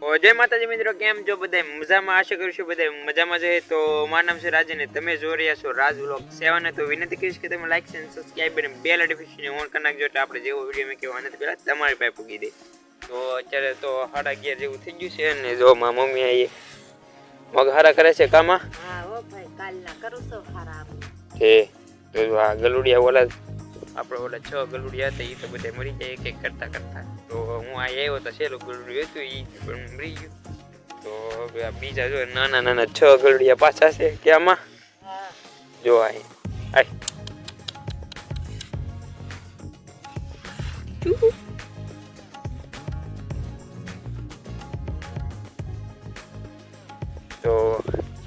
જય માતાજી મિત્રો કેમ છો બધા મજામાં? આશા કરું છું બધા મજામાં છે. તો મારું નામ છે રાજન તમે જોઈ રહ્યા છો રાજ વ્લોગ સેવન તો વિનંતી કરીશ કે તમે લાઈક અને સબસ્ક્રાઈબ અને બે નોટિફિકેશન ઓન કરી નાખજો એટલે આપણે જેવો વીડિયો મેં કહેવા નથી પહેલાં તમારી પાસે પૂગી દે. તો અત્યારે તો સાડા અગિયાર જેવું થઈ ગયું છે અને જો મા મમ્મી મગ હારા કરે છે કામાં? હા ઓ ભાઈ કાલના કરું છો ખરાબ છે. તો આ ગલુડિયા ઓલા આપણે ઓલા છ ગલુડિયા હતા એ તો બધા મરી જાય એક એક કરતા કરતા. તો હું આ આવ્યો તો છેલ્લું ગલુડિયું હતું એ પણ મરી ગયું. તો હવે આ બીજા જો નાના નાના છ ગલુડિયા પાછા છે કે આમાં? જો આ તો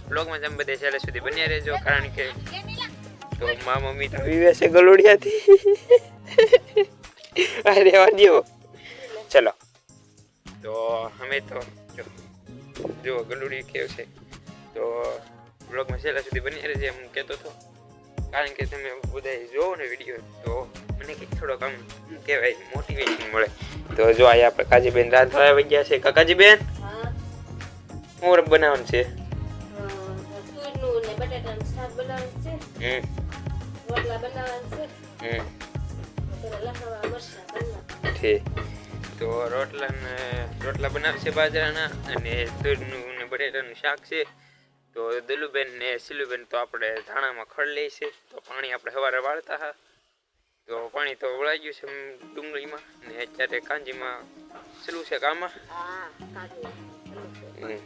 બ્લોગમાં તમે બધે છેલ્લે સુધી બન્યા રહેજો, કારણ કે તો મા મમ્મી તો વિવે છે ગલુડિયાથી. આ રેવા દ્યો. ચલો. તો અમે તો જો ગલુડી કેવું છે. તો બ્લોગમાં છેલ્લા સુધી બની રહેજે હું કહેતો હતો. કારણ કે તમે બધા જોવો ને વીડિયો તો મને કંઈક થોડોક આમ કહેવાય મોટિવેશન મળે. તો જો અહીંયા આપણે કાજીબેન રાંધવા આવી ગયા છે. કાકાજીબેન? હા. બનાવવાનું છે. બટાટાનું શાક બનાવવાનું છે. હમ. રોટલા બનાવવાનું છે. હમ. ઠીક. તો રોટલા રોટલા બનાવશે બાજરાના અને તુરનું ને બટેટાનું શાક છે. તો દલુબેન ને સિલુબેન તો આપણે ધાણામાં ખડ લે છે. તો પાણી આપણે સવારે વાળતા હા. તો પાણી તો વળાઈ ગયું છે ડુંગળીમાં ને અત્યારે કાંજીમાં સલું છે. હમ.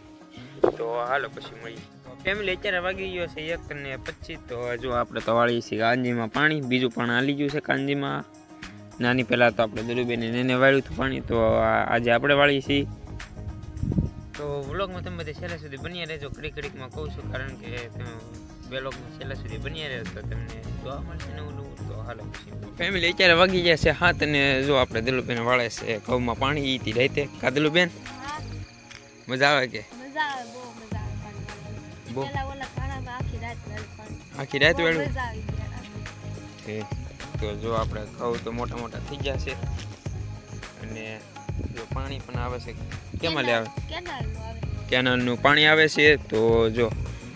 તો હાલો પછી મળીએ. ફેમિલી અત્યારે વાગી ગયો છે એક ને પચીસ. તો હજુ આપણે તો વાળીએ છીએ કાંજીમાં પાણી બીજું પણ હાલી ગયું છે કાંજીમાં. નાની પહેલાં તો આપણે દલુબેને એને વાળ્યું હતું પાણી તો આજે આપણે વાળીએ છીએ. તો વ્લોગમાં તમે બધા છેલ્લા સુધી બન્યા રહેજો. ઘડીક ક્રિકમાં કહું છું કારણ કે તમે વ્લોગમાં છેલ્લા સુધી બન્યા રહો તો તમને જોવા મળશે નવું નવું. તો હાલો ફેમિલી અત્યારે વાગી ગયા છે હાથ અને જો આપણે દલુબેન વાળે છે ઘઉંમાં પાણી ઈતી રાતે. કા દલુબેન મજા આવે કે? આખી રાત આખી રાત બહુ વેળું? તો જો આપણે ઘઉં તો મોટા મોટા થઈ ગયા છે. અને જો પાણી પણ આવે છે. કેમાં લે આવે કેનાલનું પાણી આવે છે તો જો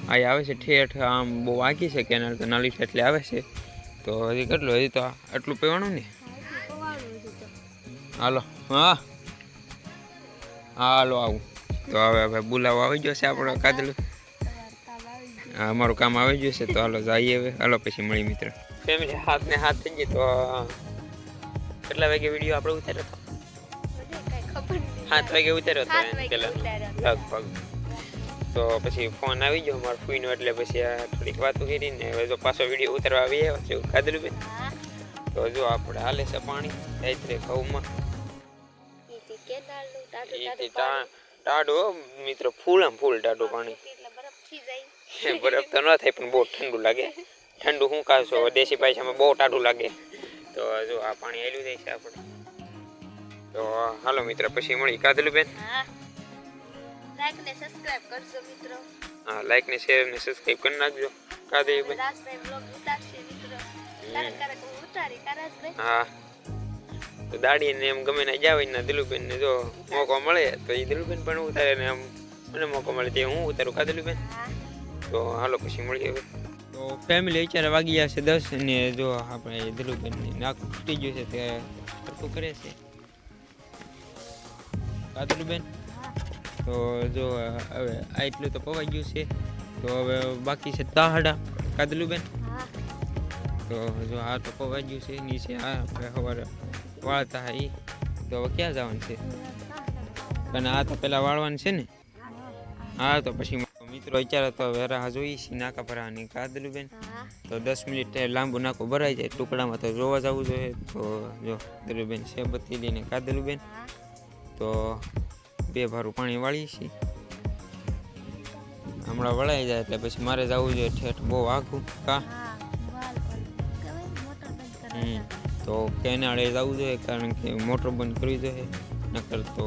આ આવે છે ઠેઠ આમ બહુ આગી છે કેનાલ તો નાલી એટલે આવે છે. તો હજી કેટલું હજી તો આટલું પીવાનું ને? હાલો હા. હાલો આવું. તો હવે હવે બોલાવો આવી ગયો છે આપણો કાદલું. અમારું કામ આવી ગયું છે તો હાલો જઈએ હવે. હાલો પછી મળી મિત્ર. ફેમિલી હાથ ને હાથ થઈ ગઈ તો કેટલા વાગે વીડિયો આપણે ઉતાર્યો હતો? સાત વાગે ઉતાર્યો હતો એમ પેલા. ઉતાર્યો લગભગ. તો પછી ફોન આવી ગયો મારો ફૂઈનો એટલે પછી આ થોડીક વાતો કરીને હવે જો પાછો વીડિયો ઉતારવા આવી આવ્યો છે કાદલું બેન તો જો આપણે હાલે છે પાણી રાત્રે ઘઉંમાં. ટાઢું મિત્રો ફૂલ આમ ફૂલ ટાઢું પાણી. બરફ તો ન થાય પણ બહુ ઠંડુ લાગે. ઠંડુ શું કાશો દેશી ભાષામાં બહુ ટાઢું લાગે. તો જો આ પાણી હેલું જાય છે આપણે. તો હાલો મિત્ર પછી મળી કાદલું બેન? હા. લાઈક ને સબસ્ક્રાઇબ કરજો મિત્રો. હા લાઈક ને શેર ને સબસ્ક્રાઇબ કરી નાખજો. કાદલી બેન? રાજભાઈ બ્લોગ ઉતારશે મિત્રો. કારણ હું ઉતારી કારાજભાઈ હા. તો દાડી ને એમ ગમે ને જાવ ને દિલુબેન ને જો મોકો મળે તો એ દિલુબેન પણ ઉતારે ને આમ મને મોકો મળે તે હું ઉતારું કા દિલુબેન હા. તો હાલો પછી મળીએ હવે. તો ફેમિલી અત્યારે વાગી ગયા છે દસ અને જો આપણે દિલુબેન નાક તૂટી ગયું છે તે સરખું કરે છે. કા દિલુબેન તો જો હવે આ એટલું તો પવાઈ ગયું છે. તો હવે બાકી છે તાહડા. કાદલુબેન તો જો આ તો પવાઈ ગયું છે નીચે આ આપણે સવારે વાળતા હા એ તો હવે ક્યાં જવાનું છે? પણ આ તો પેલા વાળવાનું છે ને? હા તો પછી મિત્રો અત્યારે તો વેરા જોઈ છે નાકા ભરાવાની કાદલું બેન. તો દસ મિનિટ લાંબુ નાકું ભરાઈ જાય ટુકડામાં તો જોવા જવું જોઈએ. તો જો દલુબેન છે બત્તી લઈને કાદલું બેન. તો બે ભારું પાણી વાળીએ છીએ. હમણાં વળાઈ જાય એટલે પછી મારે જવું જોઈએ ઠેઠ બહુ આઘું કા. તો કેનાળે જવું જોઈએ કારણ કે મોટર બંધ કરવી જોઈએ. નકર તો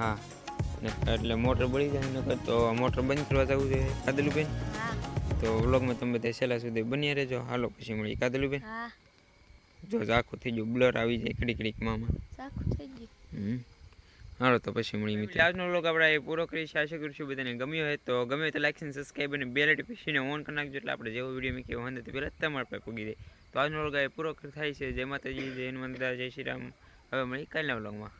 હા. એટલે મોટર બળી જાય નકર તો મોટર બંધ કરવા જવું જોઈએ કાદલુબેન? તો વ્લોગમાં તમે બધા છેલ્લા સુધી બન્યા રહેજો. હાલો પછી મળી કાદલુબેન? જો ઝાખું થઈ ગયું બ્લર આવી જાય કડી કડીક આમાં સાખું થઈ ગયું. હમ. હાલો તો પછી મળી મિત્રો. આજનો વ્લોગ આપણે પૂરો કરી છે આશા કરું છું બધાને ગમ્યો હોય તો ગમે તો લાઈક અને સબસ્ક્રાઈબ અને બેલ નોટિફિકેશન ઓન કરી નાખજો. એટલે આપણે જેવો વીડિયો મેં કેવો હોય તો પહેલાં તમારા પાસે પૂગી જાય. તો આજનો લોક એ પૂરો થાય છે. જય માતાજી જય હનુમાન જય શ્રી રામ. હવે મળી કાલના વ્લોગમાં.